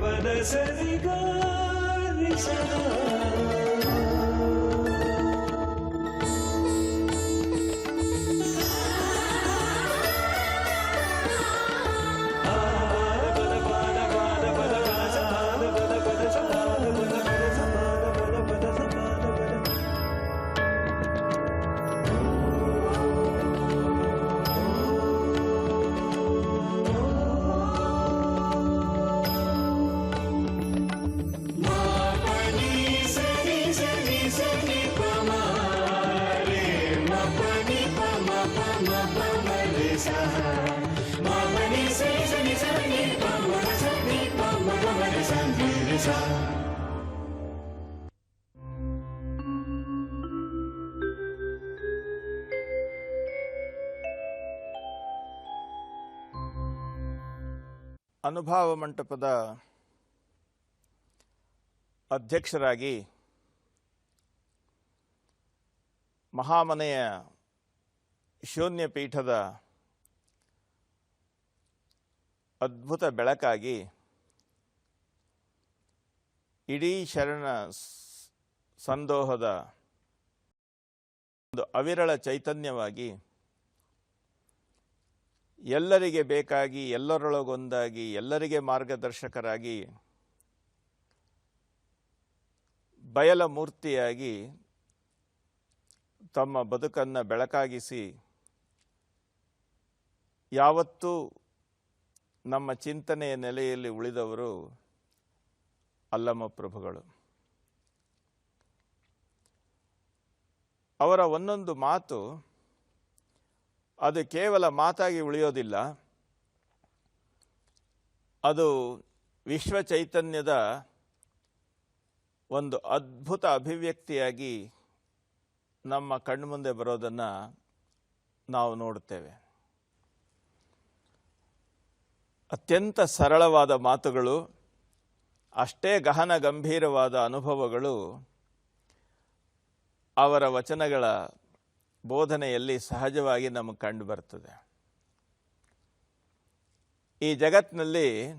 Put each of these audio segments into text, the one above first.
పద సరిగా నిశా ಅನುಭವ ಮಂಟಪದ ಅಧ್ಯಕ್ಷರಾಗಿ ಮಹಾಮನೆಯ ಶೂನ್ಯ ಪೀಠದ ಅದ್ಭುತ ಬೆಳಕಾಗಿ ಇಡೀ ಶರಣ ಸಂದೋಹದ ಒಂದು ಅವಿರಳ ಚೈತನ್ಯವಾಗಿ ಎಲ್ಲರಿಗೆ ಬೇಕಾಗಿ, ಎಲ್ಲರೊಳಗೊಂದಾಗಿ, ಎಲ್ಲರಿಗೆ ಮಾರ್ಗದರ್ಶಕರಾಗಿ ಬಯಲ ಮೂರ್ತಿಯಾಗಿ ತಮ್ಮ ಬದುಕನ್ನು ಬೆಳಕಾಗಿಸಿ, ಯಾವತ್ತೂ ನಮ್ಮ ಚಿಂತನೆಯ ನೆಲೆಯಲ್ಲಿ ಉಳಿದವರು ಅಲ್ಲಮ ಪ್ರಭುಗಳು. ಅವರ ಒಂದೊಂದು ಮಾತು ಅದು ಕೇವಲ ಮಾತಾಗಿ ಉಳಿಯೋದಿಲ್ಲ. ಅದು ವಿಶ್ವ ಚೈತನ್ಯದ ಒಂದು ಅದ್ಭುತ ಅಭಿವ್ಯಕ್ತಿಯಾಗಿ ನಮ್ಮ ಕಣ್ಮುಂದೆ ಬರೋದನ್ನು ನಾವು ನೋಡುತ್ತೇವೆ. ಅತ್ಯಂತ ಸರಳವಾದ ಮಾತುಗಳು, ಅಷ್ಟೇ ಗಹನ ಗಂಭೀರವಾದ ಅನುಭವಗಳು ಅವರ ವಚನಗಳ ಬೋಧನೆಯಲ್ಲಿ ಸಹಜವಾಗಿ ನಮಗೆ ಕಂಡು ಬರ್ತದೆ. ಈ ಜಗತ್ತಿನಲ್ಲಿ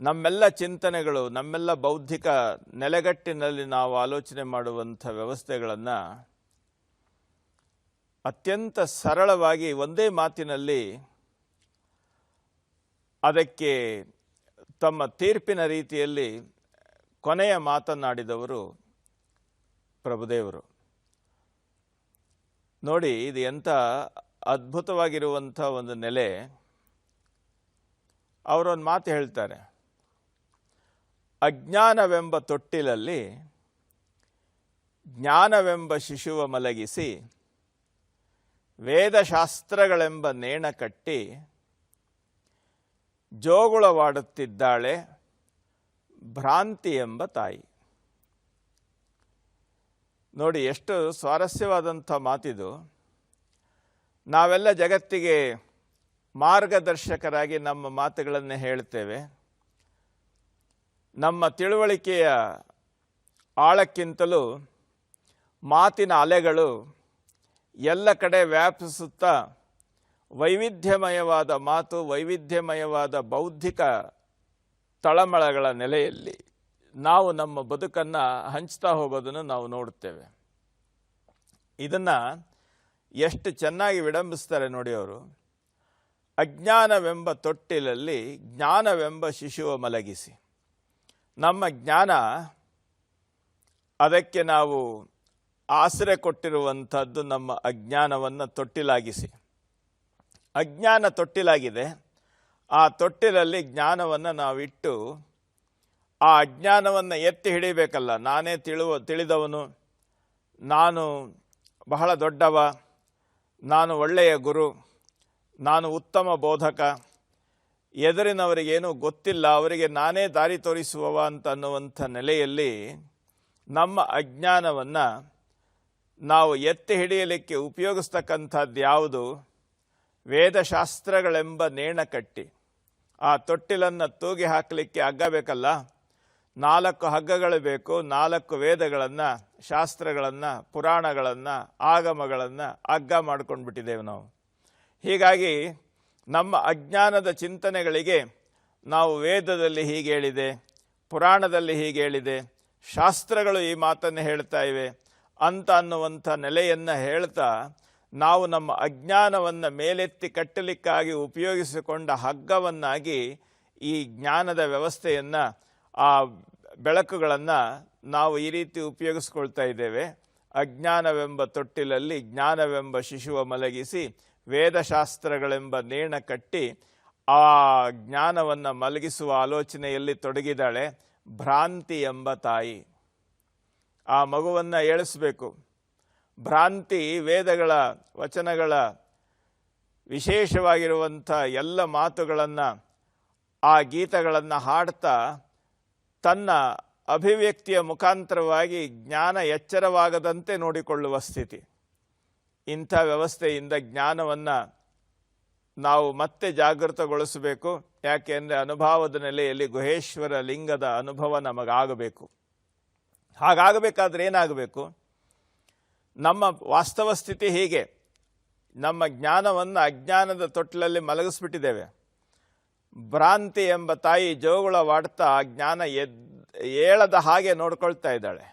ನಮ್ಮೆಲ್ಲ ಚಿಂತನೆಗಳು, ನಮ್ಮೆಲ್ಲ ಬೌದ್ಧಿಕ ನೆಲೆಗಟ್ಟಿನಲ್ಲಿ ನಾವು ಆಲೋಚನೆ ಮಾಡುವಂಥ ವ್ಯವಸ್ಥೆಗಳನ್ನು ಅತ್ಯಂತ ಸರಳವಾಗಿ ಒಂದೇ ಮಾತಿನಲ್ಲಿ ಅದಕ್ಕೆ ತಮ್ಮ ತೀರ್ಪಿನ ರೀತಿಯಲ್ಲಿ ಕೊನೆಯ ಮಾತನಾಡಿದವರು ಪ್ರಭುದೇವರು. ನೋಡಿ, ಇದು ಎಂಥ ಅದ್ಭುತವಾಗಿರುವಂಥ ಒಂದು ನೆಲೆ. ಅವರೊಂದು ಮಾತು ಹೇಳ್ತಾರೆ. ಅಜ್ಞಾನವೆಂಬ ತೊಟ್ಟಿಲಲ್ಲಿ ಜ್ಞಾನವೆಂಬ ಶಿಶುವ ಮಲಗಿಸಿ, ವೇದಶಾಸ್ತ್ರಗಳೆಂಬ ನೇಣ ಕಟ್ಟಿ, ಜೋಗುಳವಾಡುತ್ತಿದ್ದಾಳೆ ಭ್ರಾಂತಿ ಎಂಬ ತಾಯಿ. ನೋಡಿ ಎಷ್ಟು ಸ್ವಾರಸ್ಯವಾದಂಥ ಮಾತಿದು. ನಾವೆಲ್ಲ ಜಗತ್ತಿಗೆ ಮಾರ್ಗದರ್ಶಕರಾಗಿ ನಮ್ಮ ಮಾತುಗಳನ್ನು ಹೇಳ್ತೇವೆ ನಮ್ಮ ತಿಳುವಳಿಕೆಯ ಆಳಕ್ಕಿಂತಲೂ ಮಾತಿನ ಅಲೆಗಳು ಎಲ್ಲ ಕಡೆ ವ್ಯಾಪಿಸುತ್ತಾ ವೈವಿಧ್ಯಮಯವಾದ ಮಾತು, ವೈವಿಧ್ಯಮಯವಾದ ಬೌದ್ಧಿಕ ತಳಮಳಗಳ ನೆಲೆಯಲ್ಲಿ ನಾವು ನಮ್ಮ ಬದುಕನ್ನು ಹಂಚ್ತಾ ಹೋಗೋದನ್ನು ನಾವು ನೋಡುತ್ತೇವೆ. ಇದನ್ನು ಎಷ್ಟು ಚೆನ್ನಾಗಿ ವಿಡಂಬಿಸ್ತಾರೆ ನೋಡಿ ಅವರು. ಅಜ್ಞಾನವೆಂಬ ತೊಟ್ಟಿಲಲ್ಲಿ ಜ್ಞಾನವೆಂಬ ಶಿಶುವ ಮಲಗಿಸಿ. ನಮ್ಮ ಜ್ಞಾನ ಅದಕ್ಕೆ ನಾವು ಆಸರೆ ಕೊಟ್ಟಿರುವಂಥದ್ದು ನಮ್ಮ ಅಜ್ಞಾನವನ್ನು ತೊಟ್ಟಿಲಾಗಿಸಿ. ಅಜ್ಞಾನ ತೊಟ್ಟಿಲಾಗಿದೆ. ಆ ತೊಟ್ಟಿಲಲ್ಲಿ ಜ್ಞಾನವನ್ನು ನಾವಿಟ್ಟು ಆ ಅಜ್ಞಾನವನ್ನು ಎತ್ತಿ ಹಿಡಿಬೇಕಲ್ಲ ನಾನೇ ತಿಳುವ, ತಿಳಿದವನು. ನಾನು ಬಹಳ ದೊಡ್ಡವ. ನಾನು ಒಳ್ಳೆಯ ಗುರು. ನಾನು ಉತ್ತಮ ಬೋಧಕ. ಎದುರಿನವರಿಗೇನೂ ಗೊತ್ತಿಲ್ಲ. ಅವರಿಗೆ ನಾನೇ ದಾರಿ ತೋರಿಸುವವ ಅಂತ ಅನ್ನುವಂಥ ನೆಲೆಯಲ್ಲಿ ನಮ್ಮ ಅಜ್ಞಾನವನ್ನು ನಾವು ಎತ್ತಿ ಹಿಡಿಯಲಿಕ್ಕೆ ಉಪಯೋಗಿಸ್ತಕ್ಕಂಥದ್ದು ಯಾವುದು? ವೇದಶಾಸ್ತ್ರಗಳೆಂಬ ನೇಣಕಟ್ಟಿ. ಆ ತೊಟ್ಟಿಲನ್ನು ತೂಗಿ ಹಾಕಲಿಕ್ಕೆ ಹಗ್ಗ ಬೇಕಲ್ಲ ನಾಲ್ಕು ಹಗ್ಗಗಳು ಬೇಕು, ನಾಲ್ಕು ವೇದಗಳನ್ನು, ಶಾಸ್ತ್ರಗಳನ್ನು, ಪುರಾಣಗಳನ್ನು, ಆಗಮಗಳನ್ನು ಹಗ್ಗ ಮಾಡ್ಕೊಂಡು ಬಿಟ್ಟಿದ್ದೇವೆ ನಾವು. ಹೀಗಾಗಿ ನಮ್ಮ ಅಜ್ಞಾನದ ಚಿಂತನೆಗಳಿಗೆ ನಾವು ವೇದದಲ್ಲಿ ಹೀಗೆ ಹೇಳಿದೆ, ಪುರಾಣದಲ್ಲಿ ಹೀಗೆ ಹೇಳಿದೆ, ಶಾಸ್ತ್ರಗಳು ಈ ಮಾತನ್ನು ಹೇಳ್ತಾ ಇವೆ, ಅಂತ ಅನ್ನುವಂಥ ನೆಲೆಯನ್ನು ಹೇಳ್ತಾ ನಾವು ನಮ್ಮ ಅಜ್ಞಾನವನ್ನು ಮೇಲೆತ್ತಿ ಕಟ್ಟಲಿಕ್ಕಾಗಿ ಉಪಯೋಗಿಸಿಕೊಂಡ ಹಗ್ಗವನ್ನಾಗಿ ಈ ಜ್ಞಾನದ ವ್ಯವಸ್ಥೆಯನ್ನು ಆ ಬೆಳಕುಗಳನ್ನು ನಾವು ಈ ರೀತಿ ಉಪಯೋಗಿಸ್ಕೊಳ್ತಾ ಇದ್ದೇವೆ. ಅಜ್ಞಾನವೆಂಬ ತೊಟ್ಟಿಲಲ್ಲಿ ಜ್ಞಾನವೆಂಬ ಶಿಶುವ ಮಲಗಿಸಿ ವೇದಶಾಸ್ತ್ರಗಳೆಂಬ ನೇಣ ಕಟ್ಟಿ ಆ ಜ್ಞಾನವನ್ನು ಮಲಗಿಸುವ ಆಲೋಚನೆಯಲ್ಲಿ ತೊಡಗಿದಾಳೆ ಭ್ರಾಂತಿ ಎಂಬ ತಾಯಿ. ಆ ಮಗುವನ್ನು ಏಳಿಸಬೇಕು. ಭ್ರಾಂತಿ ವೇದಗಳ ವಚನಗಳ ವಿಶೇಷವಾಗಿರುವಂಥ ಎಲ್ಲ ಮಾತುಗಳನ್ನು ಆ ಗೀತಗಳನ್ನು ಹಾಡ್ತಾ ತನ್ನ ಅಭಿವ್ಯಕ್ತಿಯ ಮುಖಾಂತರವಾಗಿ ಜ್ಞಾನ ಎಚ್ಚರವಾಗದಂತೆ ನೋಡಿಕೊಳ್ಳುವ ಸ್ಥಿತಿ. ಇಂಥ ವ್ಯವಸ್ಥೆಯಿಂದ ಜ್ಞಾನವನ್ನು ನಾವು ಮತ್ತೆ ಜಾಗೃತಗೊಳಿಸಬೇಕು. ಯಾಕೆಂದರೆ ಅನುಭವದ ನೆಲೆಯಲ್ಲಿ ಗುಹೇಶ್ವರ ಲಿಂಗದ ಅನುಭವ ನಮಗಾಗಬೇಕು. ಹಾಗಾಗಬೇಕಾದ್ರೆ ಏನಾಗಬೇಕು? ನಮ್ಮ ವಾಸ್ತವ ಸ್ಥಿತಿ ಹೀಗೆ. ನಮ್ಮ ಜ್ಞಾನವನ್ನು ಅಜ್ಞಾನದ ತೊಟ್ಟಲಲ್ಲಿ ಮಲಗಿಸ್ಬಿಟ್ಟಿದ್ದೇವೆ. ಭ್ರಾಂತಿ ಎಂಬ ತಾಯಿ ಜೋಗುಳವಾಡ್ತಾ ಜ್ಞಾನ ಎದ್, ಏಳದ ಹಾಗೆ ನೋಡ್ಕೊಳ್ತಾ ಇದ್ದಾಳೆ.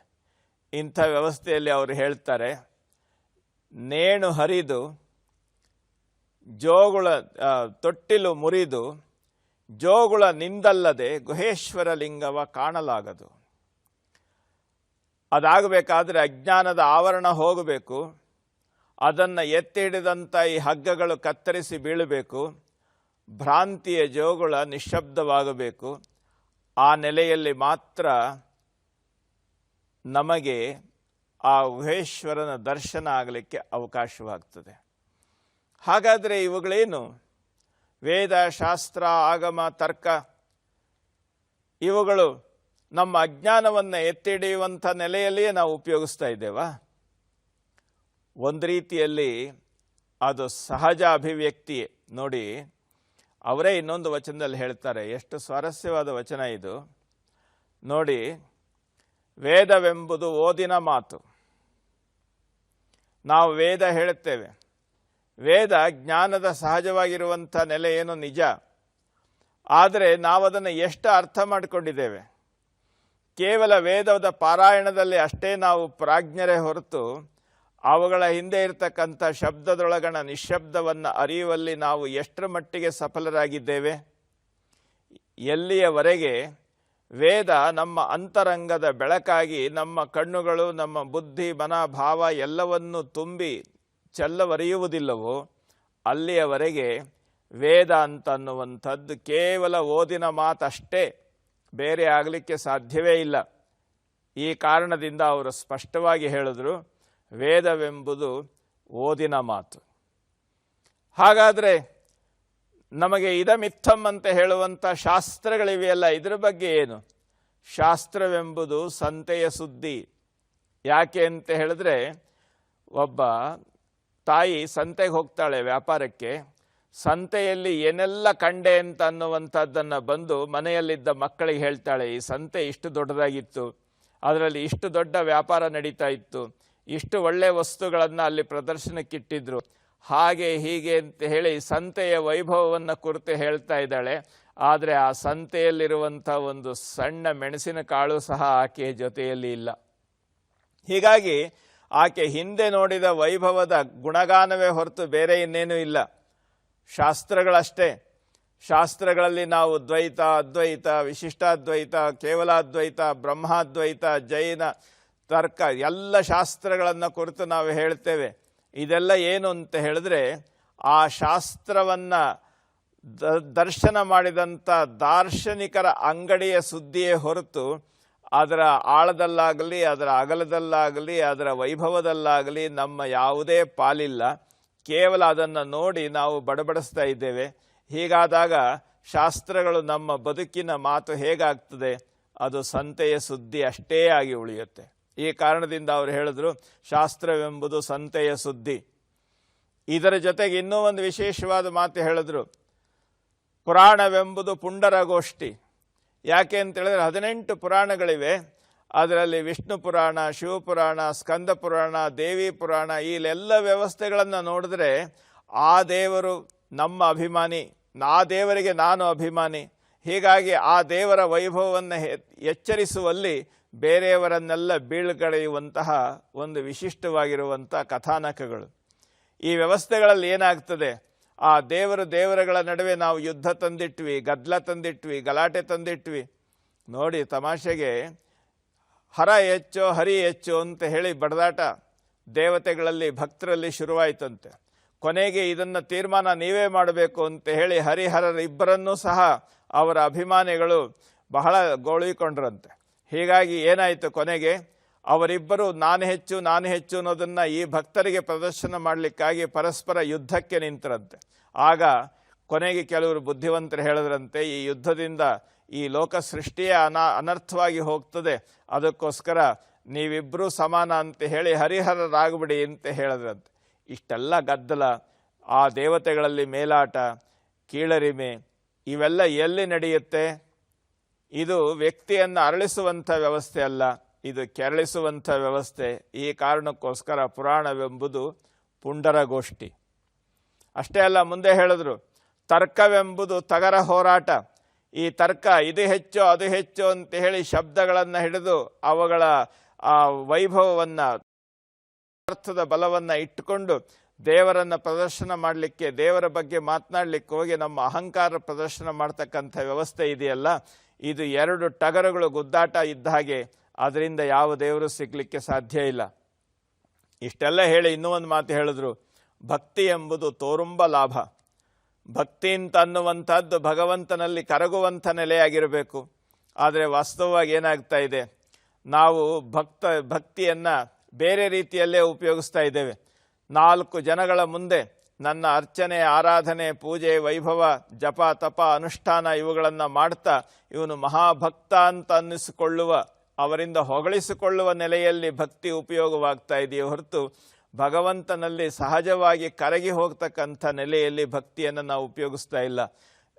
ಇಂಥ ವ್ಯವಸ್ಥೆಯಲ್ಲಿ ಅವರು ಹೇಳ್ತಾರೆ, ನೇಣು ಹರಿದು, ಜೋಗುಳ ತೊಟ್ಟಿಲು ಮುರಿದು, ಜೋಗುಳ ನಿಂದಲ್ಲದೆ ಗುಹೇಶ್ವರ ಲಿಂಗವ ಕಾಣಲಾಗದು. ಅದಾಗಬೇಕಾದ್ರೆ ಅಜ್ಞಾನದ ಆವರಣ ಹೋಗಬೇಕು, ಅದನ್ನು ಎತ್ತಿ ಹಿಡಿದಂಥ ಈ ಹಗ್ಗಗಳು ಕತ್ತರಿಸಿ ಬೀಳಬೇಕು ಭ್ರಾಂತಿಯ ಜೋಗುಳ ನಿಶ್ಶಬ್ದವಾಗಬೇಕು. ಆ ನೆಲೆಯಲ್ಲಿ ಮಾತ್ರ ನಮಗೆ ಆ ಉಹೇಶ್ವರನ ದರ್ಶನ ಆಗಲಿಕ್ಕೆ ಅವಕಾಶವಾಗ್ತದೆ. ಹಾಗಾದರೆ ಇವುಗಳೇನು? ವೇದ, ಶಾಸ್ತ್ರ, ಆಗಮ, ತರ್ಕ, ಇವುಗಳು ನಮ್ಮ ಅಜ್ಞಾನವನ್ನು ಎತ್ತಿಡಿಯುವಂಥ ನೆಲೆಯಲ್ಲಿಯೇ ನಾವು ಉಪಯೋಗಿಸ್ತಾ ಇದ್ದೇವಾ? ಒಂದು ರೀತಿಯಲ್ಲಿ ಅದು ಸಹಜ ಅಭಿವ್ಯಕ್ತಿ ನೋಡಿ ಅವರೇ ಇನ್ನೊಂದು ವಚನದಲ್ಲಿ ಹೇಳ್ತಾರೆ. ಎಷ್ಟು ಸ್ವಾರಸ್ಯವಾದ ವಚನ ಇದು. ನೋಡಿ, ವೇದವೆಂಬುದು ಓದಿನ ಮಾತು. ನಾವು ವೇದ ಹೇಳುತ್ತೇವೆ. ವೇದ ಜ್ಞಾನದ ಸಹಜವಾಗಿರುವಂಥ ನೆಲೆ ಏನು? ನಿಜ. ಆದರೆ ನಾವು ಅದನ್ನು ಎಷ್ಟು ಅರ್ಥ ಮಾಡಿಕೊಂಡಿದ್ದೇವೆ? ಕೇವಲ ವೇದದ ಪಾರಾಯಣದಲ್ಲಿ ಅಷ್ಟೇ ನಾವು ಪ್ರಾಜ್ಞರೇ ಹೊರತು ಅವುಗಳ ಹಿಂದೆ ಇರತಕ್ಕಂಥ ಶಬ್ದದೊಳಗಣ ನಿಶ್ಶಬ್ದವನ್ನು ಅರಿಯುವಲ್ಲಿ ನಾವು ಎಷ್ಟರ ಮಟ್ಟಿಗೆ ಸಫಲರಾಗಿದ್ದೇವೆ? ಎಲ್ಲಿಯವರೆಗೆ ವೇದ ನಮ್ಮ ಅಂತರಂಗದ ಬೆಳಕಾಗಿ ನಮ್ಮ ಕಣ್ಣುಗಳು, ನಮ್ಮ ಬುದ್ಧಿ, ಮನ, ಭಾವ ಎಲ್ಲವನ್ನು ತುಂಬಿ ಚೆಲ್ಲವರಿಯುವುದಿಲ್ಲವೋ, ಅಲ್ಲಿಯವರೆಗೆ ವೇದ ಅಂತನ್ನುವಂಥದ್ದು ಕೇವಲ ಓದಿನ ಮಾತಷ್ಟೇ, ಬೇರೆ ಆಗಲಿಕ್ಕೆ ಸಾಧ್ಯವೇ ಇಲ್ಲ. ಈ ಕಾರಣದಿಂದ ಅವರು ಸ್ಪಷ್ಟವಾಗಿ ಹೇಳಿದ್ರು ವೇದವೆಂಬುದು ಓದಿನ ಮಾತು. ಹಾಗಾದರೆ ನಮಗೆ ಇದಮಿತ್ತಮ್ ಅಂತ ಹೇಳುವಂಥ ಶಾಸ್ತ್ರಗಳಿವೆಯಲ್ಲ, ಇದರ ಬಗ್ಗೆ ಏನು? ಶಾಸ್ತ್ರವೆಂಬುದು ಸಂತೆಯ ಸುದ್ದಿ. ಯಾಕೆ ಅಂತ ಹೇಳಿದ್ರೆ, ಒಬ್ಬ ತಾಯಿ ಸಂತೆಗೆ ಹೋಗ್ತಾಳೆ ವ್ಯಾಪಾರಕ್ಕೆ, ಸಂತೆಯಲ್ಲಿ ಏನೆಲ್ಲ ಕಂಡೆ ಅಂತ ಅನ್ನುವಂಥದ್ದನ್ನು ಬಂದು ಮನೆಯಲ್ಲಿದ್ದ ಮಕ್ಕಳಿಗೆ ಹೇಳ್ತಾಳೆ, ಈ ಸಂತೆ ಇಷ್ಟು ದೊಡ್ಡದಾಗಿತ್ತು, ಅದರಲ್ಲಿ ಇಷ್ಟು ದೊಡ್ಡ ವ್ಯಾಪಾರ ನಡೀತಾ ಇತ್ತು ಇಷ್ಟು ಒಳ್ಳೆ ವಸ್ತುಗಳನ್ನು ಅಲ್ಲಿ ಪ್ರದರ್ಶನಕ್ಕಿಟ್ಟಿದ್ರು. ಹಾಗೆ ಹೀಗೆ ಅಂತ ಹೇಳಿ ಸಂತೆಯ ವೈಭವವನ್ನು ಕುರಿತು ಹೇಳ್ತಾ ಇದ್ದಾಳೆ. ಆದರೆ ಆ ಸಂತೆಯಲ್ಲಿರುವಂಥ ಒಂದು ಸಣ್ಣ ಮೆಣಸಿನ ಕಾಳು ಸಹ ಆಕೆಯ ಜೊತೆಯಲ್ಲಿ ಇಲ್ಲ. ಹೀಗಾಗಿ ಆಕೆ ಹಿಂದೆ ನೋಡಿದ ವೈಭವದ ಗುಣಗಾನವೇ ಹೊರತು ಬೇರೆ ಇನ್ನೇನೂ ಇಲ್ಲ. ಶಾಸ್ತ್ರಗಳಷ್ಟೇ. ಶಾಸ್ತ್ರಗಳಲ್ಲಿ ನಾವು ದ್ವೈತ, ಅದ್ವೈತ, ವಿಶಿಷ್ಟಾದ್ವೈತ, ಕೇವಲಾದ್ವೈತ, ಬ್ರಹ್ಮಾದ್ವೈತ, ಜೈನ ತರ್ಕ, ಎಲ್ಲ ಶಾಸ್ತ್ರಗಳನ್ನು ಕುರಿತು ನಾವು ಹೇಳ್ತೇವೆ. ಇದೆಲ್ಲ ಏನು ಅಂತ ಹೇಳಿದ್ರೆ, ಆ ಶಾಸ್ತ್ರವನ್ನು ದರ್ಶನ ಮಾಡಿದಂಥ ದಾರ್ಶನಿಕರ ಅಂಗಡಿಯ ಸುದ್ದಿಯೇ ಹೊರತು, ಅದರ ಆಳದಲ್ಲಾಗಲಿ, ಅದರ ಅಗಲದಲ್ಲಾಗಲಿ, ಅದರ ವೈಭವದಲ್ಲಾಗಲಿ ನಮ್ಮ ಯಾವುದೇ ಪಾಲಿಲ್ಲ. ಕೇವಲ ಅದನ್ನು ನೋಡಿ ನಾವು ಬಡಬಡಿಸ್ತಾ ಇದ್ದೇವೆ. ಹೀಗಾದಾಗ ಶಾಸ್ತ್ರಗಳು ನಮ್ಮ ಬದುಕಿನ ಮಾತು ಹೇಗಾಗ್ತದೆ? ಅದು ಸಂತೆಯ ಸುದ್ದಿ ಅಷ್ಟೇ ಆಗಿ ಉಳಿಯುತ್ತೆ. ಈ ಕಾರಣದಿಂದ ಅವರು ಹೇಳಿದ್ರು, ಶಾಸ್ತ್ರವೆಂಬುದು ಸಂತೆಯ ಸುದ್ದಿ. ಇದರ ಜೊತೆಗೆ ಇನ್ನೂ ಒಂದು ವಿಶೇಷವಾದ ಮಾತು ಹೇಳಿದ್ರು, ಪುರಾಣವೆಂಬುದು ಪುಂಡರಗೋಷ್ಠಿ. ಯಾಕೆ ಅಂತ ಹೇಳಿದ್ರೆ ಹದಿನೆಂಟು ಪುರಾಣಗಳಿವೆ. ಅದರಲ್ಲಿ ವಿಷ್ಣು ಪುರಾಣ ಶಿವಪುರಾಣ ಸ್ಕಂದ ಪುರಾಣ, ದೇವಿ ಪುರಾಣ ಇಲ್ಲೆಲ್ಲ ವ್ಯವಸ್ಥೆಗಳನ್ನು ನೋಡಿದ್ರೆ, ಆ ದೇವರು ನಮ್ಮ ಅಭಿಮಾನಿ, ನಾ ದೇವರಿಗೆ ನಾನು ಅಭಿಮಾನಿ. ಹೀಗಾಗಿ ಆ ದೇವರ ವೈಭವವನ್ನು ಎಚ್ಚರಿಸುವಲ್ಲಿ ಬೇರೆಯವರನ್ನೆಲ್ಲ ಬೀಳ್ಗಡೆಯುವಂತಹ ಒಂದು ವಿಶಿಷ್ಟವಾಗಿರುವಂಥ ಕಥಾನಕಗಳು. ಈ ವ್ಯವಸ್ಥೆಗಳಲ್ಲಿ ಏನಾಗ್ತದೆ? ಆ ದೇವರು ದೇವರುಗಳ ನಡುವೆ ನಾವು ಯುದ್ಧ ತಂದಿಟ್ವಿ ಗದ್ದಲ ತಂದಿಟ್ವಿ, ಗಲಾಟೆ ತಂದಿಟ್ವಿ. ನೋಡಿ ತಮಾಷೆಗೆ, ಹರ ಹೆಚ್ಚು ಹರಿ ಹೆಚ್ಚು ಅಂತ ಹೇಳಿ ಬಡದಾಟ ದೇವತೆಗಳಲ್ಲಿ, ಭಕ್ತರಲ್ಲಿ ಶುರುವಾಯಿತಂತೆ. ಕೊನೆಗೆ ಇದನ್ನು ತೀರ್ಮಾನ ನೀವೇ ಮಾಡಬೇಕು ಅಂತ ಹೇಳಿ ಹರಿಹರರಿಬ್ಬರನ್ನೂ ಸಹ ಅವರ ಅಭಿಮಾನಿಗಳು ಬಹಳ ಗೋಳಿಕೊಂಡ್ರಂತೆ. ಹೀಗಾಗಿ ಏನಾಯಿತು ಕೊನೆಗೆ? ಅವರಿಬ್ಬರು ನಾನು ಹೆಚ್ಚು ನಾನು ಹೆಚ್ಚು ಅನ್ನೋದನ್ನು ಈ ಭಕ್ತರಿಗೆ ಪ್ರದರ್ಶನ ಮಾಡಲಿಕ್ಕಾಗಿ ಪರಸ್ಪರ ಯುದ್ಧಕ್ಕೆ ನಿಂತರಂತೆ. ಆಗ ಕೊನೆಗೆ ಕೆಲವರು ಬುದ್ಧಿವಂತರು ಹೇಳಿದ್ರಂತೆ, ಈ ಯುದ್ಧದಿಂದ ಈ ಲೋಕ ಸೃಷ್ಟಿಯೇ ಅನಾ, ಅನರ್ಥವಾಗಿ ಹೋಗ್ತದೆ. ಅದಕ್ಕೋಸ್ಕರ ನೀವಿಬ್ಬರೂ ಸಮಾನ ಅಂತ ಹೇಳಿ ಹರಿಹರರಾಗ್ಬಿಡಿ ಅಂತ ಹೇಳಿದ್ರಂತೆ. ಇಷ್ಟೆಲ್ಲ ಗದ್ದಲ, ಆ ದೇವತೆಗಳಲ್ಲಿ ಮೇಲಾಟ, ಕೀಳರಿಮೆ, ಇವೆಲ್ಲ ಎಲ್ಲಿ ನಡೆಯುತ್ತೆ? ಇದು ವ್ಯಕ್ತಿಯನ್ನು ಅರಳಿಸುವಂಥ ವ್ಯವಸ್ಥೆ ಅಲ್ಲ, ಇದು ಕೆರಳಿಸುವಂಥ ವ್ಯವಸ್ಥೆ. ಈ ಕಾರಣಕ್ಕೋಸ್ಕರ ಪುರಾಣವೆಂಬುದು ಪುಂಡರಗೋಷ್ಠಿ. ಅಷ್ಟೇ ಅಲ್ಲ, ಮುಂದೆ ಹೇಳಿದ್ರು, ತರ್ಕವೆಂಬುದು ತಗರ ಹೋರಾಟ. ಈ ತರ್ಕ ಇದು ಹೆಚ್ಚು, ಅದು ಹೆಚ್ಚು ಅಂತ ಹೇಳಿ ಶಬ್ದಗಳನ್ನು ಹಿಡಿದು ಅವುಗಳ ಆ ವೈಭವವನ್ನು ಅರ್ಥದ ಬಲವನ್ನು ಇಟ್ಟುಕೊಂಡು ದೇವರನ್ನು ಪ್ರದರ್ಶನ ಮಾಡಲಿಕ್ಕೆ, ದೇವರ ಬಗ್ಗೆ ಮಾತನಾಡಲಿಕ್ಕೆ ಹೋಗಿ ನಮ್ಮ ಅಹಂಕಾರ ಪ್ರದರ್ಶನ ಮಾಡ್ತಕ್ಕಂಥ ವ್ಯವಸ್ಥೆ ಇದೆಯಲ್ಲ? ಇದು ಎರಡು ಟಗರುಗಳು ಗುದ್ದಾಟ ಇದ್ದ ಹಾಗೆ ಅದರಿಂದ ಯಾವ ದೇವರು ಸಿಗಲಿಕ್ಕೆ ಸಾಧ್ಯ ಇಲ್ಲ. ಇಷ್ಟೆಲ್ಲ ಹೇಳಿ ಇನ್ನೂ ಒಂದು ಮಾತು ಹೇಳಿದ್ರು. ಭಕ್ತಿ ಎಂಬುದು ತೋರುಂಬ ಲಾಭ. ಭಕ್ತಿ ಅಂತ ಅನ್ನುವಂಥದ್ದು ಭಗವಂತನಲ್ಲಿ ಕರಗುವಂಥ ನೆಲೆಯಾಗಿರಬೇಕು ಆದರೆ ವಾಸ್ತವವಾಗಿ ಏನಾಗ್ತಾ ಇದೆ? ನಾವು ಭಕ್ತ, ಭಕ್ತಿಯನ್ನು ಬೇರೆ ರೀತಿಯಲ್ಲೇ ಉಪಯೋಗಿಸ್ತಾ ಇದ್ದೇವೆ. ನಾಲ್ಕು ಜನಗಳ ಮುಂದೆ ನನ್ನ ಅರ್ಚನೆ, ಆರಾಧನೆ, ಪೂಜೆ, ವೈಭವ, ಜಪ, ತಪ, ಅನುಷ್ಠಾನ ಇವುಗಳನ್ನು ಮಾಡ್ತಾ ಇವನು ಮಹಾಭಕ್ತ ಅಂತ ಅನ್ನಿಸಿಕೊಳ್ಳುವ, ಅವರಿಂದ ಹೊಗಳಿಸಿಕೊಳ್ಳುವ ನೆಲೆಯಲ್ಲಿ ಭಕ್ತಿ ಉಪಯೋಗವಾಗ್ತಾ ಇದೆಯೇ ಹೊರತು ಭಗವಂತನಲ್ಲಿ ಸಹಜವಾಗಿ ಕರಗಿ ಹೋಗ್ತಕ್ಕಂಥ ನೆಲೆಯಲ್ಲಿ ಭಕ್ತಿಯನ್ನು ನಾವು ಉಪಯೋಗಿಸ್ತಾ ಇಲ್ಲ.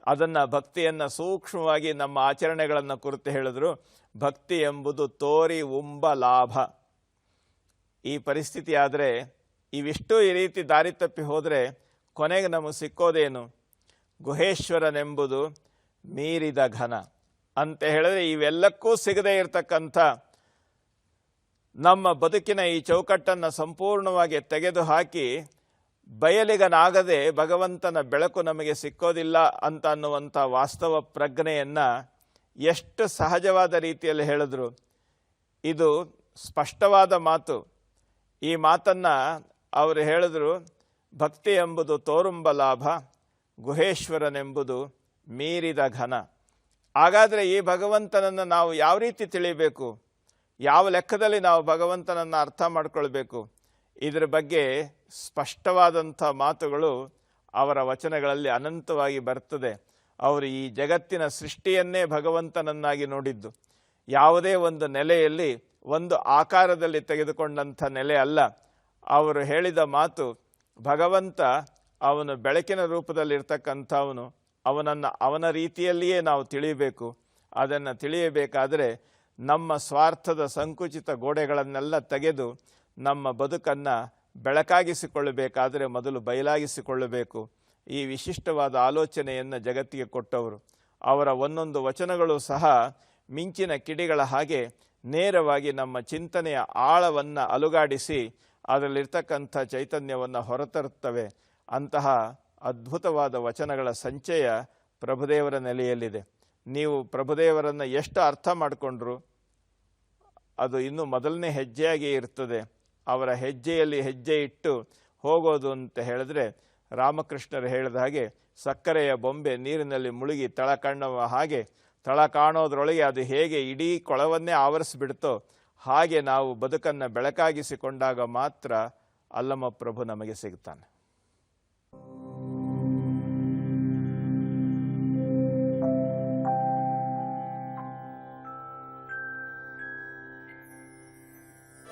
ಅದನ್ನು ಭಕ್ತಿಯನ್ನು ಸೂಕ್ಷ್ಮವಾಗಿ ನಮ್ಮ ಆಚರಣೆಗಳನ್ನು ಕುರಿತು ಹೇಳಿದ್ರು. ಭಕ್ತಿ ಎಂಬುದು ತೋರಿ, ಉಂಬ, ಲಾಭ. ಈ ಪರಿಸ್ಥಿತಿ ಆದರೆ ಇವಿಷ್ಟು ಈ ರೀತಿ ದಾರಿ ತಪ್ಪಿ ಹೋದರೆ ಕೊನೆಗೆ ನಮಗೆ ಸಿಕ್ಕೋದೇನು? ಗುಹೇಶ್ವರನೆಂಬುದು ಮೀರಿದ ಘನ. ಅಂತ ಹೇಳಿದ್ರೆ ಇವೆಲ್ಲಕ್ಕೂ ಸಿಗದೇ ಇರತಕ್ಕಂಥ ನಮ್ಮ ಬದುಕಿನ ಈ ಚೌಕಟ್ಟನ್ನು ಸಂಪೂರ್ಣವಾಗಿ ತೆಗೆದುಹಾಕಿ ಬಯಲಿಗನಾಗದೆ ಭಗವಂತನ ಬೆಳಕು ನಮಗೆ ಸಿಕ್ಕೋದಿಲ್ಲ ಅಂತ ಅನ್ನುವಂಥ ವಾಸ್ತವ ಪ್ರಜ್ಞೆಯನ್ನು ಎಷ್ಟು ಸಹಜವಾದ ರೀತಿಯಲ್ಲಿ ಹೇಳಿದ್ರು. ಇದು ಸ್ಪಷ್ಟವಾದ ಮಾತು. ಈ ಮಾತನ್ನು ಅವರು ಹೇಳಿದ್ರು, ಭಕ್ತಿ ಎಂಬುದು ತೋರುಂಬ ಲಾಭ, ಗುಹೇಶ್ವರನೆಂಬುದು ಮೀರಿದ ಘನ. ಹಾಗಾದರೆ ಈ ಭಗವಂತನನ್ನು ನಾವು ಯಾವ ರೀತಿ ತಿಳಿಬೇಕು? ಯಾವ ಲೆಕ್ಕದಲ್ಲಿ ನಾವು ಭಗವಂತನನ್ನು ಅರ್ಥ ಮಾಡಿಕೊಳ್ಬೇಕು? ಇದರ ಬಗ್ಗೆ ಸ್ಪಷ್ಟವಾದಂಥ ಮಾತುಗಳು ಅವರ ವಚನಗಳಲ್ಲಿ ಅನಂತವಾಗಿ ಬರ್ತದೆ. ಅವರು ಈ ಜಗತ್ತಿನ ಸೃಷ್ಟಿಯನ್ನೇ ಭಗವಂತನನ್ನಾಗಿ ನೋಡಿದ್ದು. ಯಾವುದೇ ಒಂದು ನೆಲೆಯಲ್ಲಿ ಒಂದು ಆಕಾರದಲ್ಲಿ ತೆಗೆದುಕೊಂಡಂಥ ನೆಲೆ ಅಲ್ಲ. ಅವರು ಹೇಳಿದ ಮಾತು ಭಗವಂತ ಅವನು ಬೆಳಕಿನ ರೂಪದಲ್ಲಿರ್ತಕ್ಕಂಥವನು, ಅವನನ್ನು ಅವನ ರೀತಿಯಲ್ಲಿಯೇ ನಾವು ತಿಳಿಯಬೇಕು. ಅದನ್ನು ತಿಳಿಯಬೇಕಾದರೆ ನಮ್ಮ ಸ್ವಾರ್ಥದ ಸಂಕುಚಿತ ಗೋಡೆಗಳನ್ನೆಲ್ಲ ತೆಗೆದು ನಮ್ಮ ಬದುಕನ್ನು ಬೆಳಕಾಗಿಸಿಕೊಳ್ಳಬೇಕಾದರೆ ಮೊದಲು ಬಯಲಾಗಿಸಿಕೊಳ್ಳಬೇಕು. ಈ ವಿಶಿಷ್ಟವಾದ ಆಲೋಚನೆಯನ್ನು ಜಗತ್ತಿಗೆ ಕೊಟ್ಟವರು. ಅವರ ಒಂದೊಂದು ವಚನಗಳು ಸಹ ಮಿಂಚಿನ ಕಿಡಿಗಳ ಹಾಗೆ ನೇರವಾಗಿ ನಮ್ಮ ಚಿಂತನೆಯ ಆಳವನ್ನು ಅಲುಗಾಡಿಸಿ ಅದರಲ್ಲಿರ್ತಕ್ಕಂಥ ಚೈತನ್ಯವನ್ನು ಹೊರತರುತ್ತವೆ. ಅಂತಹ ಅದ್ಭುತವಾದ ವಚನಗಳ ಸಂಚಯ ಪ್ರಭುದೇವರ ನೆಲೆಯಲ್ಲಿದೆ. ನೀವು ಪ್ರಭುದೇವರನ್ನು ಎಷ್ಟು ಅರ್ಥ ಮಾಡಿಕೊಂಡ್ರು, ಅದು ಇನ್ನೂ ಮೊದಲನೇ ಹೆಜ್ಜೆಯಾಗಿಯೇ ಇರ್ತದೆ. ಅವರ ಹೆಜ್ಜೆಯಲ್ಲಿ ಹೆಜ್ಜೆ ಇಟ್ಟು ಹೋಗೋದು ಅಂತ ಹೇಳಿದ್ರೆ ರಾಮಕೃಷ್ಣರು ಹೇಳಿದ ಹಾಗೆ ಸಕ್ಕರೆಯ ಬೊಂಬೆ ನೀರಿನಲ್ಲಿ ಮುಳುಗಿ ತಳಕಣ್ಣವ ಹಾಗೆ ತಳ ಕಾಣೋದ್ರೊಳಗೆ ಅದು ಹೇಗೆ ಇಡೀ ಕೊಳವನ್ನೇ ಆವರಿಸಿಬಿಡ್ತೋ ಹಾಗೆ ನಾವು ಬದುಕನ್ನು ಬೆಳಕಾಗಿಸಿಕೊಂಡಾಗ ಮಾತ್ರ ಅಲ್ಲಮ ಪ್ರಭು ನಮಗೆ ಸಿಗ್ತಾನೆ